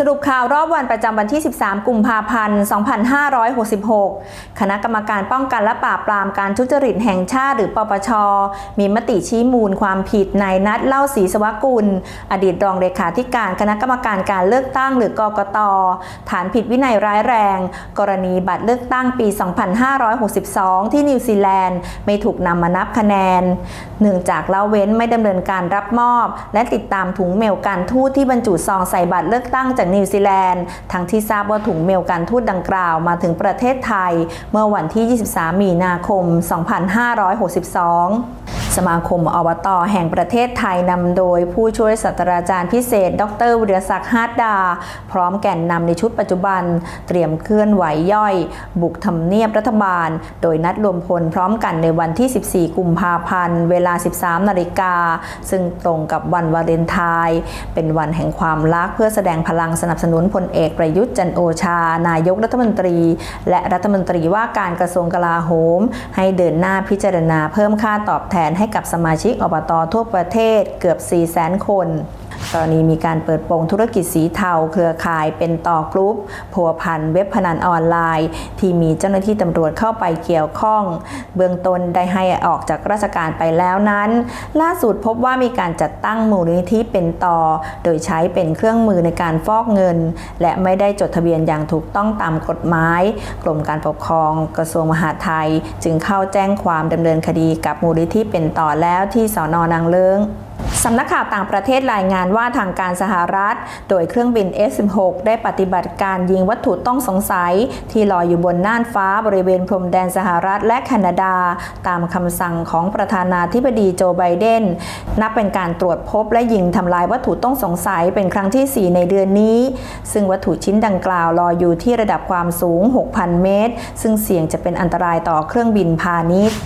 สรุปข่าวรอบวันประจำวันที่ 13 กุมภาพันธ์ 2566 คณะกรรมการป้องกันและปราบปรามการทุจริตแห่งชาติหรือปปช มีมติชี้มูลความผิดในนัดเล่าศรีสวกุล อดีตรองเลขาธิการคณะกรรมการการเลือกตั้งหรือกกต ฐานผิดวินัยร้ายแรง กรณีบัตรเลือกตั้งปี 2562 ที่นิวซีแลนด์ ไม่ถูกนำมานับคะแนน เนื่องจากเละเว้นไม่ดำเนินการรับมอบ และติดตามถุงเมลการทูตที่บรรจุซองใส่บัตรเลือกตั้งจากนิวซีแลนด์ ทั้งที่ทราบว่าถุงเมลการทูตดังกล่าวมาถึงประเทศไทย เมื่อวันที่ 23 มีนาคม 2562 สมาคมอบตแห่งประเทศไทยนำโดยผู้ช่วยศาสตราจารย์พิเศษ ดรวิรศักดิ์ฮาดดา พร้อมแก่นนำในชุดปัจจุบัน เตรียมเคลื่อนไหวย่อย บุกทำเนียบรัฐบาล โดยนัดรวมพลพร้อมกันในวันที่ 14 กุมภาพันธ์ เวลา 13 นาฬิกา ซึ่งตรงกับวันวาเลนไทน์เป็นวันแห่งความรักเพื่อแสดงพลังสนับสนุนพลเอกประยุทธ์จันโอชา นายกรัฐมนตรี และรัฐมนตรีว่าการกระทรวงกลาโหม ให้เดินหน้าพิจารณาเพิ่มค่าตอบแทนให้กับสมาชิกอบตทั่วประเทศเกือบ 4 0 0 0 0 0 คน กรณีมีการเปิดโปงธุรกิจสีเทา เครือข่ายเป็นต่อกรุ๊ปพัวพันเว็บพนันออนไลน์ ที่มีเจ้าหน้าที่ตำรวจเข้าไปเกี่ยวข้อง เบื้องต้นได้ให้ออกจากราชการไปแล้วนั้น ล่าสุดพบว่ามีการจัดตั้งมูลนิธิเป็นต่อ โดยใช้เป็นเครื่องมือในการฟอกเงิน และไม่ได้จดทะเบียนอย่างถูกต้องตามกฎหมาย กรมการปกครองกระทรวงมหาดไทย จึงเข้าแจ้งความดำเนินคดีกับมูลนิธิเป็นต่อแล้วที่สอนอนางเลิ้ง สำนักข่าวต่างประเทศรายงานว่าทางการสหรัฐ โดยเครื่องบิน F-16 ได้ปฏิบัติการยิงวัตถุต้องสงสัย ที่ลอยอยู่บนน่านฟ้าบริเวณพรมแดนสหรัฐและแคนาดา ตามคำสั่งของประธานาธิบดีโจไบเดน นับเป็นการตรวจพบและยิงทำลายวัตถุต้องสงสัยเป็นครั้งที่ 4 ในเดือนนี้ ซึ่งวัตถุชิ้นดังกล่าวลอยอยู่ที่ระดับความสูง 6,000 เมตร ซึ่งเสี่ยงจะเป็นอันตรายต่อเครื่องบินพาณิชย์